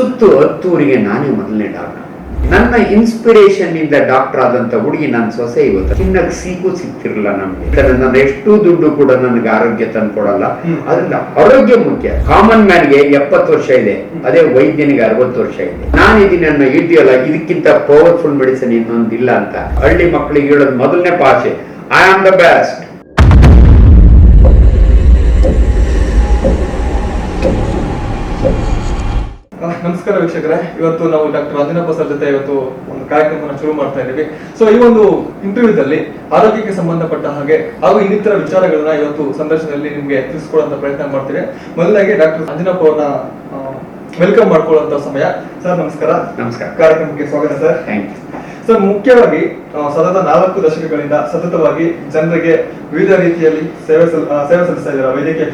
ಸುತ್ತು ಹತ್ತೂರಿಗೆ ನಾನೇ ಮೊದಲನೇ ಡಾಕ್ಟರ್. ನನ್ನ ಇನ್ಸ್ಪಿರೇಷನ್ ಇಂದ ಡಾಕ್ಟರ್ ಆದಂತ ಹುಡುಗಿ ನನ್ನ ಸೊಸೆ ಇವತ್ತು. ಚಿನ್ನಕ್ಕೆ ಸೀಕು ಸಿಗ್ತಿರಲ್ಲ ನಮ್ಗೆ. ನನ್ನ ಎಷ್ಟು ದುಡ್ಡು ಕೂಡ ನನಗೆ ಆರೋಗ್ಯ ತಂದು ಕೊಡಲ್ಲ. ಅದರಿಂದ ಆರೋಗ್ಯ ಮುಖ್ಯ. ಕಾಮನ್ ಮ್ಯಾನ್ಗೆ ಎಪ್ಪತ್ತು ವರ್ಷ ಇದೆ. ಅದೇ ವೈದ್ಯನಿಗೆ ಅರವತ್ತು ವರ್ಷ ಇದೆ. ನಾನು ನನ್ನ ಇದೆಯಲ್ಲ ಇದಕ್ಕಿಂತ ಪವರ್ಫುಲ್ ಮೆಡಿಸಿನ್ ಇನ್ನೊಂದಿಲ್ಲ ಅಂತ. ಹಳ್ಳಿ ಮಕ್ಕಳಿಗೆ ಹೇಳೋದು ಮೊದಲನೇ ಭಾಷೆ. ಐ ಆಮ್ ದ ಬೆಸ್ಟ್ ಆ, ನಮಸ್ಕಾರ ವೀಕ್ಷಕರೇ. ಇವತ್ತು ನಾವು ಡಾಕ್ಟರ್ ಅಂಜನಪ್ಪ ಸರ್ ಜೊತೆ ಇವತ್ತು ಒಂದು ಕಾರ್ಯಕ್ರಮವನ್ನು ಶುರು ಮಾಡ್ತಾ ಇದ್ದೀವಿ. ಸೊ ಈ ಒಂದು ಇಂಟರ್ವ್ಯೂದಲ್ಲಿ ಆರೋಗ್ಯಕ್ಕೆ ಸಂಬಂಧಪಟ್ಟ ಹಾಗೆ ಹಾಗೂ ಇನ್ನಿತರ ವಿಚಾರಗಳನ್ನ ಇವತ್ತು ಸಂದರ್ಶನದಲ್ಲಿ ನಿಮ್ಗೆ ತಿಳಿಸ್ಕೊಡುವಂತ ಪ್ರಯತ್ನ ಮಾಡ್ತೀವಿ. ಮೊದಲಾಗಿ ಡಾಕ್ಟರ್ ಅಂಜನಪ್ಪ ಅವರನ್ನ ವೆಲ್ಕಮ್ ಮಾಡ್ಕೊಳ್ಳುವಂತ ಸಮಯ. ಸರ್ ನಮಸ್ಕಾರ. ನಮಸ್ಕಾರ. ಕಾರ್ಯಕ್ರಮಕ್ಕೆ ಸ್ವಾಗತ ಸರ್. ಸರ್ ಮುಖ್ಯವಾಗಿ ಸತತ ನಾಲ್ಕು ದಶಕಗಳಿಂದ ಸತತವಾಗಿ ಜನರಿಗೆ ವಿವಿಧ ರೀತಿಯಲ್ಲಿ ಸೇವೆ ಸೇವೆ ಸಲ್ಲಿಸ್ತಾ ಇದ್ದಾರೆ. ವೈದ್ಯಕೀಯ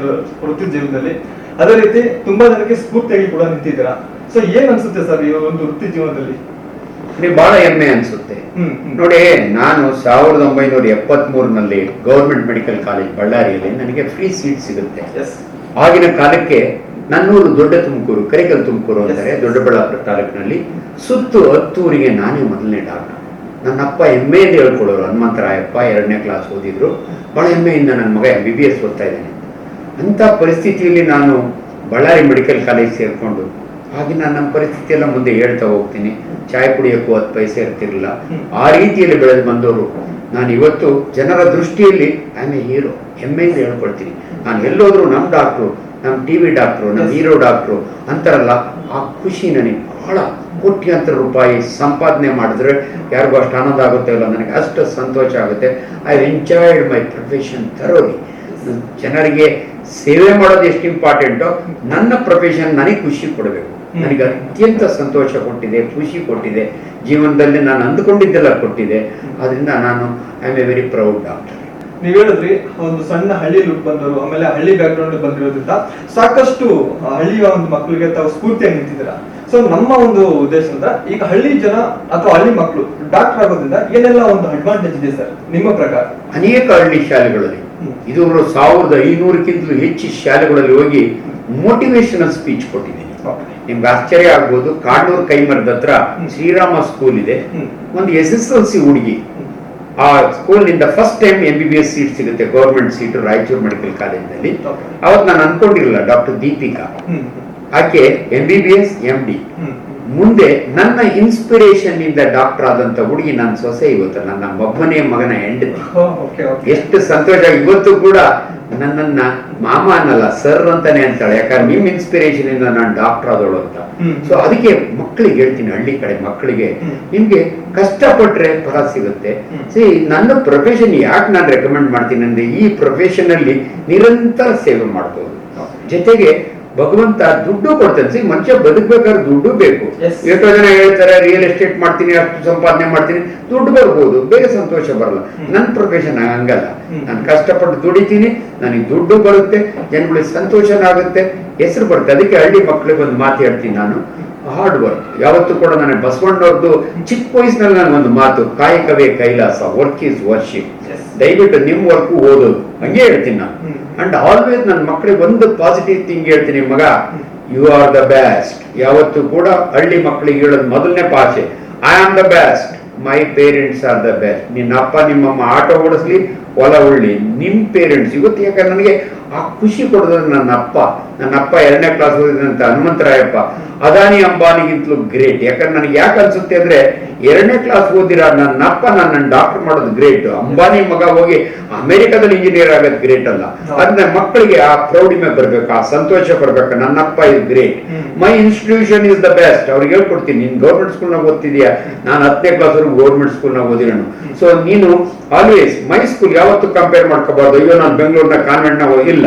ವೃತ್ತಿ ಜೀವನದಲ್ಲಿ ಅದೇ ರೀತಿ ತುಂಬಾ ಜನಕ್ಕೆ ಸ್ಫೂರ್ತಿಯಾಗಿ ಕೂಡ ನಿಂತಿದ್ದೀರಾ. ಸೊ ಏನ್ ಅನ್ಸುತ್ತೆ ಸರ್ ಈ ಒಂದು ವೃತ್ತಿ ಜೀವನದಲ್ಲಿ? ಬಹಳ ಹೆಮ್ಮೆ ಅನ್ಸುತ್ತೆ. ನೋಡಿ ನಾನು ಸಾವಿರದ ಒಂಬೈನೂರ ಎಪ್ಪತ್ತ್ ಮೂರಿನಲ್ಲಿ ಗೌರ್ಮೆಂಟ್ ಮೆಡಿಕಲ್ ಕಾಲೇಜ್ ಬಳ್ಳಾರಿಯಲ್ಲಿ ನನಗೆ ಫ್ರೀ ಸೀಟ್ ಸಿಗುತ್ತೆ. ಆಗಿನ ಕಾಲಕ್ಕೆ ನನ್ನೂರು ದೊಡ್ಡ ತುಮಕೂರು ಕರಿಕಲ್ ತುಮಕೂರು ಅಂದರೆ. ದೊಡ್ಡಬಳ್ಳಾಪುರ ತಾಲೂಕಿನಲ್ಲಿ ಸುತ್ತು ಹತ್ತೂರಿಗೆ ನಾನೇ ಮೊದಲನೇ ಡಾಕ್ಟರ್. ನನ್ನ ಅಪ್ಪ ಹೆಮ್ಮೆಯಿಂದ ಹೇಳ್ಕೊಳ್ಳೋರು ಹನುಮಂತರಾಯಪ್ಪ ಎರಡನೇ ಕ್ಲಾಸ್ ಓದಿದ್ರು. ಬಹಳ ಹೆಮ್ಮೆಯಿಂದ ನನ್ನ ಮಗ ಎಂ ಬಿ ಬಿ ಎಸ್ ಓದ್ತಾ ಇದ್ದಾನೆ. ಅಂಥ ಪರಿಸ್ಥಿತಿಯಲ್ಲಿ ನಾನು ಬಳ್ಳಾರಿ ಮೆಡಿಕಲ್ ಕಾಲೇಜ್ ಸೇರಿಕೊಂಡು ನಾನು ನಮ್ಮ ಪರಿಸ್ಥಿತಿ ಎಲ್ಲ ಮುಂದೆ ಹೇಳ್ತಾ ಹೋಗ್ತೀನಿ. ಚಾಯ್ ಕುಡಿಯೋಕ್ಕೂ ಹತ್ತು ಪೈಸೆ ಇರ್ತಿರಲಿಲ್ಲ. ಆ ರೀತಿಯಲ್ಲಿ ಬೆಳೆದು ಬಂದವರು, ನಾನು ಇವತ್ತು ಜನರ ದೃಷ್ಟಿಯಲ್ಲಿ ಐ ಎ ಹೀರೋ ಹೆಮ್ಮೆಯಿಂದ ಹೇಳ್ಕೊಳ್ತೀನಿ. ನಾನು ಎಲ್ಲೋದ್ರೂ ನಮ್ಮ ಡಾಕ್ಟ್ರು, ನಮ್ಮ ಟಿ ವಿ ಡಾಕ್ಟ್ರು, ನಮ್ಮ. ಹೀರೋ ಡಾಕ್ಟ್ರು ಅಂತಾರಲ್ಲ ಆ ಖುಷಿ ನನಗೆ ಬಹಳ ಕೋಟ್ಯಂತರ ರೂಪಾಯಿ ಸಂಪಾದನೆ ಮಾಡಿದ್ರೆ ಯಾರಿಗೂ ಅಷ್ಟು ಆನಂದ ಆಗುತ್ತೆ ಅಲ್ಲ? ನನಗೆ ಅಷ್ಟು ಸಂತೋಷ ಆಗುತ್ತೆ. ಐ ಎಂಜಾಯ್ಡ್ ಮೈ ಪ್ರೊಫೆಷನ್ ತರೋಲಿ ಜನರಿಗೆ ಸೇವೆ ಮಾಡೋದು ಎಷ್ಟು ಇಂಪಾರ್ಟೆಂಟೋ ನನ್ನ ಪ್ರೊಫೆಷನ್ ನನಗೆ ಖುಷಿ ಕೊಡಬೇಕು. ನನಗೆ ಅತ್ಯಂತ ಸಂತೋಷ ಕೊಟ್ಟಿದೆ ಖುಷಿ ಕೊಟ್ಟಿದೆ. ಜೀವನದಲ್ಲಿ ನಾನು ಅಂದುಕೊಂಡಿದ್ದೆಲ್ಲ ಕೊಟ್ಟಿದೆ. ಅದರಿಂದ ನಾನು I am a very proud doctor ನೀವ್ ಹೇಳಿದ್ರಿ ಒಂದು ಸಣ್ಣ ಹಳ್ಳಿ ಲುಕ್ ಬಂದವರು ಆಮೇಲೆ ಹಳ್ಳಿ ಬ್ಯಾಕ್ ಗ್ರೌಂಡ್ ಬಂದಿರೋದ್ರಿಂದ ಸಾಕಷ್ಟು ಹಳ್ಳಿಯ ಒಂದು ಮಕ್ಕಳಿಗೆ ತಾವು ಸ್ಫೂರ್ತಿಯಾಗಿ ನಿಂತಿದ್ದೀರಾ? ಸೊ ನಮ್ಮ ಒಂದು ಉದ್ದೇಶದಿಂದ ಈಗ ಹಳ್ಳಿ ಜನ ಅಥವಾ ಹಳ್ಳಿ ಮಕ್ಕಳು ಡಾಕ್ಟರ್ ಆಗೋದ್ರಿಂದ ಏನೆಲ್ಲ ಒಂದು ಅಡ್ವಾಂಟೇಜ್ ಇದೆ ಸರ್ ನಿಮ್ಮ ಪ್ರಕಾರ? ಅನೇಕ ಹಳ್ಳಿ ಶಾಲೆಗಳಲ್ಲಿ. ಹ್ಮ್. ಇದು ಸಾವಿರದ ಐನೂರಕ್ಕಿಂತಲೂ ಹೆಚ್ಚು ಶಾಲೆಗಳಲ್ಲಿ ಹೋಗಿ ಮೋಟಿವೇಶನಲ್ ಸ್ಪೀಚ್ ಕೊಟ್ಟಿದ್ದೀನಿ ನಿಮ್ಗೆ ಆಶ್ಚರ್ಯ ಆಗ್ಬೋದು ಕಾಡೂರು ಕೈಮರದ ಹತ್ರ ಶ್ರೀರಾಮ ಸ್ಕೂಲ್ ಇದೆ ಒಂದು ಎಸ್ ಎಸ್ ಎಲ್ ಸಿ ಹುಡುಗಿ. ಆ ಸ್ಕೂಲ್ನಿಂದ first time M B B S seat ಸಿಗುತ್ತೆ ಗೌರ್ಮೆಂಟ್ ಸೀಟು ರಾಯಚೂರು ಮೆಡಿಕಲ್ ಕಾಲೇಜಿನಲ್ಲಿ. ಅವತ್ತು ನಾನು ಅನ್ಕೊಂಡಿರಲಿಲ್ಲ ಡಾಕ್ಟರ್ ದೀಪಿಕಾ. ಆಕೆ M B B S M D. ಮುಂದೆ ನನ್ನ ಇನ್ಸ್ಪಿರೇಷನ್ ಇಂದ ಡಾಕ್ಟರ್ ಆದಂತ ಹುಡುಗಿ ನನ್ನ ಸೊಸೆ ಇವತ್ತು ನನ್ನ ಒಬ್ಬನೇ ಮಗನ ಹೆಂಡತಿ ಓ, okay, okay. ಎಷ್ಟು ಸಂತೋಷ ಇವತ್ತು ಕೂಡ ನನ್ನನ್ನ ಮಾಮ ಅನ್ನಲ್ಲ ಸರ್ ಅಂತಾನೆ ಅಂತಾಳೆ ಯಾಕಂದ್ರೆ ನಿಮ್ ಇನ್ಸ್ಪಿರೇಷನ್ ಇಂದ ನಾನು ಡಾಕ್ಟರ್ ಆದವಳು ಅಂತ. ಸೊ ಅದಕ್ಕೆ ಮಕ್ಕಳಿಗೆ ಹೇಳ್ತೀನಿ ಹಳ್ಳಿ ಕಡೆ ಮಕ್ಕಳಿಗೆ. ನಿಮ್ಗೆ ಕಷ್ಟಪಟ್ರೆ ಫಲ ಸಿಗುತ್ತೆ. ಸಿ ನನ್ನ ಪ್ರೊಫೆಷನ್ ಯಾಕೆ ನಾನು ರೆಕಮೆಂಡ್ ಮಾಡ್ತೀನಿ ಅಂದ್ರೆ ಈ ಪ್ರೊಫೆಷನ್ ಅಲ್ಲಿ ನಿರಂತರ ಸೇವೆ ಮಾಡ್ಬೋದು ಜೊತೆಗೆ ಭಗವಂತ ದುಡ್ಡು ಕೊಡ್ತಾನೆ. ಸಿ ಮನುಷ್ಯ ಬದುಕ್ಬೇಕಾದ್ರೆ ದುಡ್ಡು ಬೇಕು. ಎಷ್ಟೋ ಜನ ಹೇಳ್ತಾರೆ ರಿಯಲ್ ಎಸ್ಟೇಟ್ ಮಾಡ್ತೀನಿ ಅಷ್ಟು ಸಂಪಾದನೆ ಮಾಡ್ತೀನಿ ದುಡ್ಡು ಬರ್ಬೋದು. ಬೇಗ ಸಂತೋಷ ಬರಲ್ಲ. ನನ್ನ ಪ್ರೊಫೆಷನ್ ಹಂಗಲ್ಲ. ನಾನು ಕಷ್ಟಪಟ್ಟು ದುಡಿತೀನಿ ನನಗೆ ದುಡ್ಡು ಬರುತ್ತೆ ಜನಗಳಿಗೆ ಸಂತೋಷನಾಗುತ್ತೆ ಹೆಸರು ಬರುತ್ತೆ ಅದಕ್ಕೆ ಹಳ್ಳಿ ಮಕ್ಕಳಿಗೆ ಒಂದು ಮಾತು ಹೇಳ್ತೀನಿ ನಾನು. ಹಾರ್ಡ್ ವರ್ಕ್ ಯಾವತ್ತೂ ಕೂಡ ನನಗೆ ಬಸವಣ್ಣವ್ರದ್ದು ಚಿಕ್ಕ ವಯಸ್ಸಿನಲ್ಲಿ ಒಂದು ಮಾತು ಕಾಯಕವೇ ಕೈಲಾಸ ವರ್ಕ್ ಈಸ್ ವರ್ಷಿಪ್. ದಯವಿಟ್ಟು ನಿಮ್ಮ ವರ್ಕು ಓದೋದು. ಹಂಗೆ ಹೇಳ್ತೀನಿ ನಾನು. ಅಂಡ್ ಆಲ್ವೇಸ್ ನನ್ನ ಮಕ್ಕಳಿಗೆ ಒಂದು ಪಾಸಿಟಿವ್ ಥಿಂಗ್ ಹೇಳ್ತೀನಿ ಮಗ ಯು ಆರ್ ದ ಬೆಸ್ಟ್ ಯಾವತ್ತು ಕೂಡ ಹಳ್ಳಿ ಮಕ್ಕಳಿಗೆ ಹೇಳೋದು ಮೊದಲನೇ ಭಾಷೆ I am the best my parents are the best ನಿನ್ನ ಅಪ್ಪ ನಿಮ್ಮಮ್ಮ ಆಟೋ ಓಡಿಸ್ಲಿ, ಹೊಲ ಉಳ್ಳಿ, ನಿಮ್ ಪೇರೆಂಟ್ಸ್ ಇವತ್ತು ಯಾಕಂದ್ರೆ ನನಗೆ ಆ ಖುಷಿ ಕೊಡೋದು ನನ್ನ ಅಪ್ಪ. ನನ್ನ ಅಪ್ಪ ಎರಡನೇ ಕ್ಲಾಸ್ ಓದಿದಂತ ಹನುಮಂತರಾಯಪ್ಪ ಅದಾನಿ ಅಂಬಾನಿಗಿಂತಲೂ ಗ್ರೇಟ್ ಯಾಕಂದ್ರೆ ನನಗೆ ಯಾಕೆ ಅನ್ಸುತ್ತೆ ಅಂದ್ರೆ ಎರಡನೇ ಕ್ಲಾಸ್ ಓದಿರೋ ನನ್ನ ಅಪ್ಪ ನನ್ನ ಡಾಕ್ಟರ್ ಮಾಡೋದು ಗ್ರೇಟ್ ಅಂಬಾನಿ ಮಗ ಹೋಗಿ ಅಮೆರಿಕದಲ್ಲಿ ಇಂಜಿನಿಯರ್ ಆಗೋದು ಗ್ರೇಟ್ ಅಲ್ಲ. ಅದನ್ನ ಮಕ್ಕಳಿಗೆ ಆ ಪ್ರೌಢಿಮೆ ಬರ್ಬೇಕು ಆ ಸಂತೋಷ ಬರ್ಬೇಕು ನನ್ನ ಅಪ್ಪ is great. My institution is the best ಅವ್ರಿಗೆ ಹೇಳ್ಕೊಡ್ತೀನಿ ನೀನ್ ಗೌರ್ಮೆಂಟ್ ಸ್ಕೂಲ್ನಾಗ ಓದ್ತಿದ್ಯಾ? ನಾನು ಹತ್ತನೇ ಕ್ಲಾಸ್ ಗೌರ್ಮೆಂಟ್ ಸ್ಕೂಲ್ನಾಗ ಓದಿರೋಣ ಸೊ ನೀನು ಆಲ್ವೇಸ್ ಮೈ ಸ್ಕೂಲ್ ಯಾವತ್ತೂ ಕಂಪೇರ್ ಮಾಡ್ಕೋಬಾರ್ದು. ಅಯ್ಯೋ ನಾನು ಬೆಂಗಳೂರಿನ ಕಾನ್ವೆಂಟ್ನಾಗ ಹೋಗಿಲ್ಲ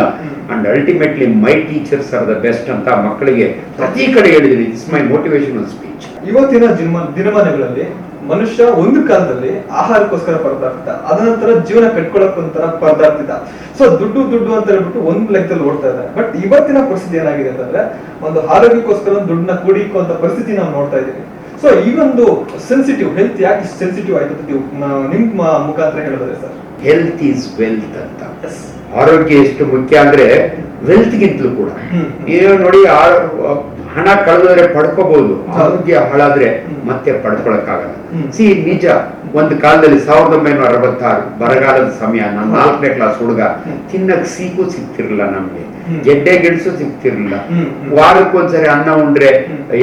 and ultimately my teachers are the best ಅಂತ ಮಕ್ಕಳಿಗೆ ಪ್ರತಿ ಕಡೆ ಹೇಳಿದ್ರಿ ಇಟ್ಸ್ ಮೈ ಮೋಟಿವೇಶನಲ್ ಸ್ಪೀಚ್ ಇವತ್ತಿನ ದಿನ ದಿನಮಾನಗಳಲ್ಲಿ ಮನುಷ್ಯ ಒಂದು ಕಾಲದಲ್ಲಿ ಆಹಾರಕ್ಕೋಸ್ಕರ ಪರದಾಡ್ತಿದ್ದ ಅದನಂತರ ಜೀವನ ಕಟ್ಕೊಳ್ಳೋಕ್ಕೊಂತರ ಪರದಾಡ್ತಿದ್ದ ಸೊ ದುಡ್ಡು ದುಡ್ಡು ಅಂತ ಹೇಳ್ಬಿಟ್ಟು ಒಂದ್ ಲೆಕ್ಕದಲ್ಲಿ ಓಡ್ತಾ ಇದ್ದಾರೆ. ಬಟ್ ಇವತ್ತಿನ ಪರಿಸ್ಥಿತಿ ಏನಾಗಿದೆ ಅಂತಂದ್ರೆ ಒಂದು ಆರೋಗ್ಯಕ್ಕೋಸ್ಕರ ಒಂದು ದುಡ್ಡನ್ನ ಕೂಡಿಕ್ಕುವಂತ ಪರಿಸ್ಥಿತಿ ನಾವು ನೋಡ್ತಾ ಇದ್ದೀವಿ. ಸೊ ಈ ಒಂದು ಸೆನ್ಸಿಟಿವ್ ಹೆಲ್ತ್ ಯಾಕೆ ಸೆನ್ಸಿಟಿವ್ ಆಯ್ತು ಅಂತ ನೀವು ನ- ನಿಮ್ಮ ಮುಖಾಂತರ ಹೇಳಿದ್ರೆ ಸರ್. ಹೆಲ್ತ್ ಈಸ್ ವೆಲ್ತ್ ಅಂತ. ಆರೋಗ್ಯ ಎಷ್ಟು ಮುಖ್ಯ ಅಂದ್ರೆ ವೆಲ್ತ್ ಗಿಂತಲೂ ಕೂಡ. ನೀವು ನೋಡಿ ಹಣ ಕಳೆದ್ರೆ ಪಡ್ಕೋಬಹುದು ಹೌದು. ಆರೋಗ್ಯ ಹಾಳಾದ್ರೆ ಮತ್ತೆ ಪಡ್ಕೊಳಕ್ಕಾಗಲ್ಲ ಆಗಲ್ಲ ಸಿ ನಿಜ ಒಂದು ಕಾಲದಲ್ಲಿ ಸಾವಿರದ ಒಂಬೈನೂರ ಅರವತ್ತಾರು ಬರಗಾಲದ ಸಮಯ ನಾನು. ನಾಲ್ಕನೇ ಕ್ಲಾಸ್ ಹುಡುಗ. ತಿನ್ನಕ್ ಸೀಕು ಸಿಗ್ತಿರ್ಲಿಲ್ಲ ನಮ್ಗೆ. ಗೆಡ್ಡೆ ಗೆಣಸು ಸಿಗ್ತಿರ್ಲಿಲ್ಲ. ವಾರಕ್ಕೊಂದ್ಸರಿ ಅನ್ನ ಉಂಡ್ರೆ.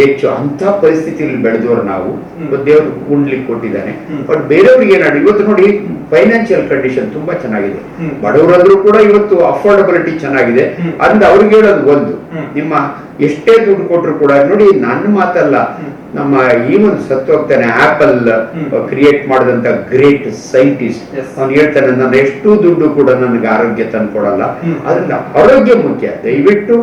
ಹೆಚ್ಚು ಅಂತ ಪರಿಸ್ಥಿತಿಯಲ್ಲಿ ಬೆಳೆದವರು ನಾವು ದೇವ್ರು ಉಂಡ್ಲಿಕ್ಕೆ ಉಣ್ಲಿಕ್ಕೆ ಕೊಟ್ಟಿದ್ದಾನೆ. ಬಟ್ ಬೇರೆಯವ್ರಿಗೆ ಏನಾದ್ರು ಇವತ್ತು ನೋಡಿ ಫೈನಾನ್ಷಿಯಲ್ ಕಂಡೀಷನ್ ತುಂಬಾ ಚೆನ್ನಾಗಿದೆ. ಬಡವರಾದ್ರೂ ಕೂಡ ಇವತ್ತು ಅಫೋರ್ಡಬಿಲಿಟಿ ಚೆನ್ನಾಗಿದೆ. ಅಂದ್ರೆ ಅಂದ ಅವ್ರಿಗೆ ಹೇಳೋದು ಒಂದು. ನಿಮ್ಮ ಎಷ್ಟೇ ದುಡ್ಡು ಕೊಟ್ಟರು ಕೂಡ ನೋಡಿ ನನ್ನ ಮಾತಲ್ಲ. ನಮ್ಮ ಈವನ್ ಸತ್ತು ಹೋಗ್ತಾನೆ ಆಪಲ್. ಕ್ರಿಯೇಟ್ ಮಾಡಿದಂತ ಗ್ರೇಟ್ ಸೈಂಟಿಸ್ಟ್. ಅವ್ನು ಹೇಳ್ತಾನೆ ನನ್ನ ಎಷ್ಟು ದುಡ್ಡು ಕೂಡ ನನಗೆ ಆರೋಗ್ಯ ತಂದು ಕೊಡಲ್ಲ. ಹ್ಮ್. ಅದರಿಂದ ಆರೋಗ್ಯ ಮುಖ್ಯ. ದಯವಿಟ್ಟು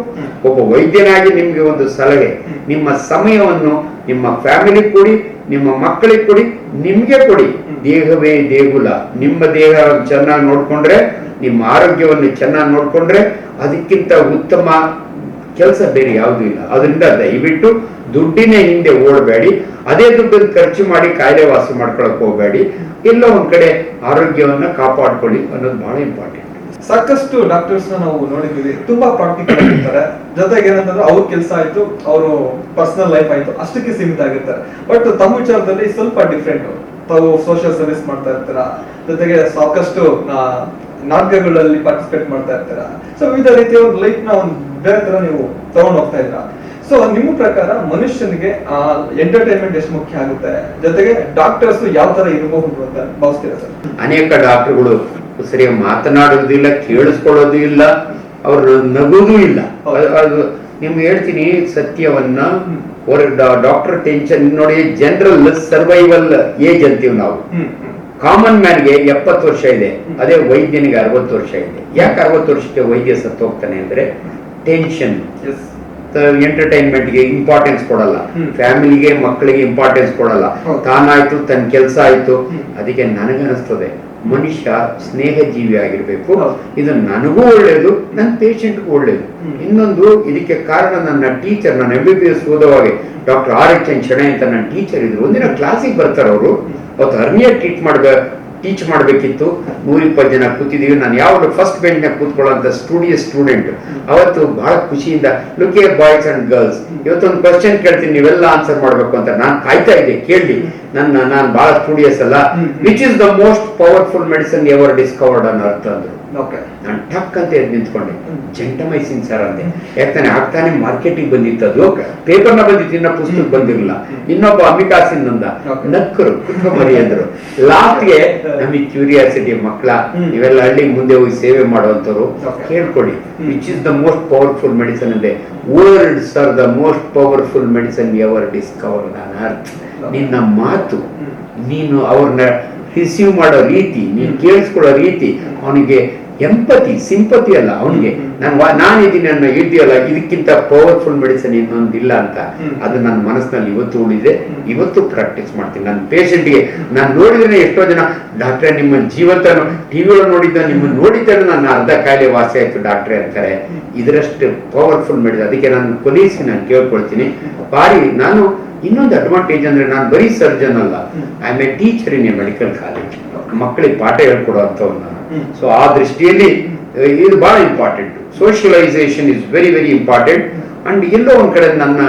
ಒಬ್ಬ ವೈದ್ಯನಾಗಿ ನಿಮ್ಗೆ ಒಂದು ಸಲಹೆ. ನಿಮ್ಮ ಸಮಯವನ್ನು ನಿಮ್ಮ ಫ್ಯಾಮಿಲಿ ಕೊಡಿ. ನಿಮ್ಮ ಮಕ್ಕಳಿಗೆ ಕೊಡಿ, ನಿಮ್ಗೆ ಕೊಡಿ. ದೇಹವೇ ದೇಗುಲ. ನಿಮ್ಮ ದೇಹ ಚೆನ್ನಾಗಿ ನೋಡ್ಕೊಂಡ್ರೆ, ನಿಮ್ಮ ಆರೋಗ್ಯವನ್ನು ಚೆನ್ನಾಗಿ ನೋಡ್ಕೊಂಡ್ರೆ ಅದಕ್ಕಿಂತ ಉತ್ತಮ ಕೆಲಸ ಬೇರೆ ಯಾವುದೂ ಇಲ್ಲ. ಅದರಿಂದ ದಯವಿಟ್ಟು ದುಡ್ಡಿನ ಹಿಂದೆ ಓಡಬೇಡಿ. ಅದೇ ದುಡ್ಡನ್ನು ಖರ್ಚು ಮಾಡಿ ಕಾಯಿಲೆ ವಾಸ ಮಾಡ್ಕೊಳಕ್ ಹೋಗಬೇಡಿ. ಎಲ್ಲ ಒಂದ್ ಕಡೆ ಆರೋಗ್ಯವನ್ನ ಕಾಪಾಡ್ಕೊಳ್ಳಿ ಅನ್ನೋದು ಬಹಳ ಇಂಪಾರ್ಟೆಂಟ್ ಸಾಕಷ್ಟು ಡಾಕ್ಟರ್ಸ್ ನಾವು ನೋಡಿದ್ದೀವಿ. ತುಂಬಾ ಪ್ರಾಕ್ಟಿಕಲ್ ಆಗಿರ್ತಾರೆ. ಜೊತೆಗೆ ಏನಂತಂದ್ರೆ ಅವ್ರ ಕೆಲಸ ಆಯ್ತು, ಅವರು ಪರ್ಸನಲ್ ಲೈಫ್ ಆಯ್ತು, ಅಷ್ಟಕ್ಕೆ ಸೀಮಿತ ಆಗಿರ್ತಾರೆ. ಬಟ್ ತಮ್ಮ ವಿಚಾರದಲ್ಲಿ ಸ್ವಲ್ಪ ಡಿಫ್ರೆಂಟ್ ತಾವು ಸೋಷಿಯಲ್ ಸರ್ವಿಸ್ ಮಾಡ್ತಾ ಇರ್ತಾರ. ಜೊತೆಗೆ ಸಾಕಷ್ಟು ನಾಟಕಗಳಲ್ಲಿ ಪಾರ್ಟಿಸಿಪೇಟ್ ಮಾಡ್ತಾ ಇರ್ತಾರ. ಸೊ ವಿವಿಧ ರೀತಿಯ ಒಂದು ಲೈಫ್ನ ಒಂದು ಬೇರೆ ತರ ನೀವು ತಗೊಂಡ್ ಹೋಗ್ತಾ ಇದ್ರ ಸೊ ನಿಮ್ಮ ಪ್ರಕಾರ ಮನುಷ್ಯನಿಗೆ, ಆ ಎಂಟರ್ಟೈನ್ಮೆಂಟ್ ಎಷ್ಟು ಮುಖ್ಯ ಆಗುತ್ತೆ? ಜೊತೆಗೆ ಡಾಕ್ಟರ್ಸ್ ಯಾವ ತರ ಇರಬಹುದು ಅಂತ ಭಾವಿಸ್ತೀರಾ ಸರ್? ಅನೇಕ ಡಾಕ್ಟರ್ಗಳು ಸರಿಯಾಗಿ ಮಾತನಾಡೋದಿಲ್ಲ ಕೇಳಿಸ್ಕೊಳ್ಳೋದು ಇಲ್ಲ ಅವ್ರ ನಗೋದು ಇಲ್ಲ. ಅದು- ನಿಮ್ಗೆ ಹೇಳ್ತೀನಿ ಸತ್ಯವನ್ನ. ಡಾಕ್ಟರ್ ಟೆನ್ಷನ್ ನೋಡಿ ಜನರಲ್ ಸರ್ವೈವಲ್ ಏಜ್ ಅಂತೀವಿ ನಾವು. ಕಾಮನ್ ಮ್ಯಾನ್ ಮ್ಯಾನ್ಗೆ ಎಪ್ಪತ್ತು ವರ್ಷ ಇದೆ. ಅದೇ ವೈದ್ಯನಿಗೆ ಅರವತ್ತು ವರ್ಷ ಇದೆ. ಯಾಕೆ ಅರವತ್ತು ವರ್ಷಕ್ಕೆ ವೈದ್ಯ ಸತ್ತು ಹೋಗ್ತಾನೆ ಅಂದ್ರೆ ಟೆನ್ಷನ್. ಎಂಟರ್ಟೈನ್ಮೆಂಟ್ ಎಂಟರ್ಟೈನ್ಮೆಂಟ್ಗೆ ಇಂಪಾರ್ಟೆನ್ಸ್ ಕೊಡಲ್ಲ. ಫ್ಯಾಮಿಲಿಗೆ ಮಕ್ಕಳಿಗೆ ಇಂಪಾರ್ಟೆನ್ಸ್ ಕೊಡಲ್ಲ. ತಾನಾಯ್ತು ತನ್ನ ಕೆಲಸ ಆಯ್ತು. ಅದಕ್ಕೆ ನನಗನ್ನಿಸ್ತದೆ. ಮನುಷ್ಯ ಸ್ನೇಹ ಜೀವಿ ಆಗಿರ್ಬೇಕು ಇದು ನನಗೂ ಒಳ್ಳೇದು ನನ್ನ ಪೇಷಂಟ್ಗೂ ಒಳ್ಳೇದು. ಇನ್ನೊಂದು ಇದಕ್ಕೆ ಕಾರಣ ನನ್ನ ಟೀಚರ್ ನನ್ನ ಎಂ ಬಿ ಬಿ ಎಸ್ ಓದುವಾಗ doctor R H N Shenoy ಅಂತ ನನ್ನ ಟೀಚರ್ ಇದ್ರು. ಒಂದಿನ ಕ್ಲಾಸಿಗೆ ಬರ್ತಾರೆ ಅವರು ಅವತ್ತು ಹರ್ನಿಯರ್ ಟ್ರೀಟ್ ಮಾಡ್ಬೇ ಟೀಚ್ ಮಾಡಬೇಕಿತ್ತು. ನೂರಿಪ್ಪತ್ತು ಜನ ಕೂತಿದ್ದೀವಿ. ನಾನು ಯಾವಾಗ ಫಸ್ಟ್ ಬೆಂಚ್ನ ಕೂತ್ಕೊಳ್ಳೋಂಥ ಸ್ಟೂಡಿಯೋ ಸ್ಟೂಡೆಂಟ್ ಅವತ್ತು ಬಹಳ ಖುಷಿಯಿಂದ look a boys and girls ಇವತ್ತೊಂದು ಕ್ವಶನ್ ಕೇಳ್ತೀನಿ. ನೀವೆಲ್ಲ ಆನ್ಸರ್ ಮಾಡಬೇಕು ಅಂತ ನಾನು ಕಾಯ್ತಾ ಇದ್ದೆ. ಕೇಳಿ. ನನ್ನ ನಾನು ಬಹಳ ಸ್ಟೂಡಿಯಸ್ ಅಲ್ಲ. Which is the most powerful medicine ever discovered ಅನ್ನೋ ಅರ್ಥ ಅಂದ್ರು. ಓಕೆ ನಾನು ಟಕ್ ಅಂತ ಎದ್ದು ನಿಂತ್ಕೊಂಡೆ. ಜಂಟ ಜಂಟಮೈಸಿನ್ ಸರ್ ಅಂದೆ. ಯಾಕಂದ್ರೆ ಆಗ್ತಾನೆ ಮಾರ್ಕೆಟಿಗೆ ಬಂದಿತ್ತು ಅದು? ಪೇಪರ್ನ ಬಂದಿತ್ತು ಇನ್ನ ಪುಸ್ತಕ. ಬಂದಿರಲಿಲ್ಲ. ಇನ್ನೊಬ್ಬ ಅಮಿಕಾಸಿನ್ ನಂದ. ನಕ್ಕರು ಮರಿ ಅಂದ್ರು ಲಾಸ್ಟ್ಗೆ ನಮಗೆ ಕ್ಯೂರಿಯಾಸಿಟಿ ಮಕ್ಕಳ. ಇವೆಲ್ಲ ಹಳ್ಳಿ ಮುಂದೆ ಹೋಗಿ ಸೇವೆ ಮಾಡುವಂತವ್ರು ಕೇಳ್ಕೊಡಿ ಕೇಳ್ಕೊಳ್ಳಿ. Which is the most powerful medicine ಅಂದ್ರೆ world sir the most powerful medicine ever discover ನಾನು ಅರ್ಥ ನಿನ್ನ ಮಾತು ನೀನು ಅವ್ರನ್ನ ರಿಸೀವ್ ಮಾಡೋ ರೀತಿ ನೀನು ಕೇಳಿಸ್ಕೊಳ್ಳೋ ರೀತಿ ಅವನಿಗೆ ಎಂಪತಿ ಸಿಂಪತಿ ಅಲ್ಲ ಅವನಿಗೆ. ನಾನು ನಾನಿದ್ದೀನಿ ಅನ್ನೋ ಇದೆಯಲ್ಲ ಇದಕ್ಕಿಂತ ಪವರ್ಫುಲ್ ಮೆಡಿಸಿನ್ ಇನ್ನೊಂದಿಲ್ಲ ಅಂತ. ಅದು ನನ್ನ ಮನಸ್ಸಿನಲ್ಲಿ ಇವತ್ತು ಉಳಿದೆ. ಇವತ್ತು ಪ್ರಾಕ್ಟೀಸ್ ಮಾಡ್ತೀನಿ. ನನ್ನ ಪೇಷಂಟ್ಗೆ ನಾನು ನೋಡಿದ್ರೆ ಎಷ್ಟೋ ಜನ ಡಾಕ್ಟ್ರೆ ನಿಮ್ಮ ಜೀವಂತ ಟಿವಿ ನೋಡಿದ್ದ ನಿಮ್ಮ ನೋಡಿದ್ದಾನೆ ನನ್ನ ಅರ್ಧ ಕಾಯಿಲೆ ವಾಸಿ ಆಯ್ತು ಡಾಕ್ಟ್ರೆ ಅಂತಾರೆ. ಇದರಷ್ಟು ಪವರ್ಫುಲ್ ಮೆಡಿಸನ್ ಅದಕ್ಕೆ ನಾನು ಕೊನೆಸಿ ನಾನು ಕೇಳ್ಕೊಳ್ತೀನಿ. ಬಾರಿ ನಾನು ಇನ್ನೊಂದು ಅಡ್ವಾಂಟೇಜ್ ಅಂದ್ರೆ ನಾನು ಬರೀ ಸರ್ಜನ್ ಅಲ್ಲ. I am a teacher in a medical college ಮಕ್ಕಳಿಗೆ ಪಾಠ ಹ್ಮ್. ಸೊ ಆ ದೃಷ್ಟಿಯಲ್ಲಿ ಇದು ಬಹಳ important socialization is very very important and ಎಲ್ಲೋ ಒಂದ್ ಕಡೆ ನನ್ನ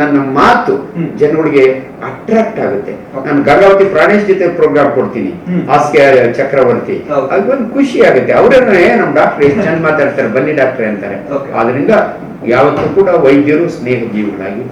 ನನ್ನ ಮಾತು. ಜನಗಳಿಗೆ ಅಟ್ರಾಕ್ಟ್ ಆಗುತ್ತೆ. ನಾನು ಗಂಗಾವತಿ ಪ್ರಾಣೇಶ್ ಜೊತೆ ಪ್ರೋಗ್ರಾಮ್ ಕೊಡ್ತೀನಿ. ಹಾಸ್ಯ ಚಕ್ರವರ್ತಿ ಅದು ಅದೊಂದು ಖುಷಿ ಆಗುತ್ತೆ ಅವರೇ ನಮ್ ಡಾಕ್ಟರ್ ಎಷ್ಟು ಚೆನ್ನಾಗಿ ಮಾತಾಡ್ತಾರೆ ಬನ್ನಿ ಡಾಕ್ಟರ್ ಅಂತಾರೆ. ಆದ್ರಿಂದ ಯಾವತ್ತೂ ಕೂಡ ವೈದ್ಯರು ಸ್ನೇಹ ಜೀವಿಗಳಾಗಿ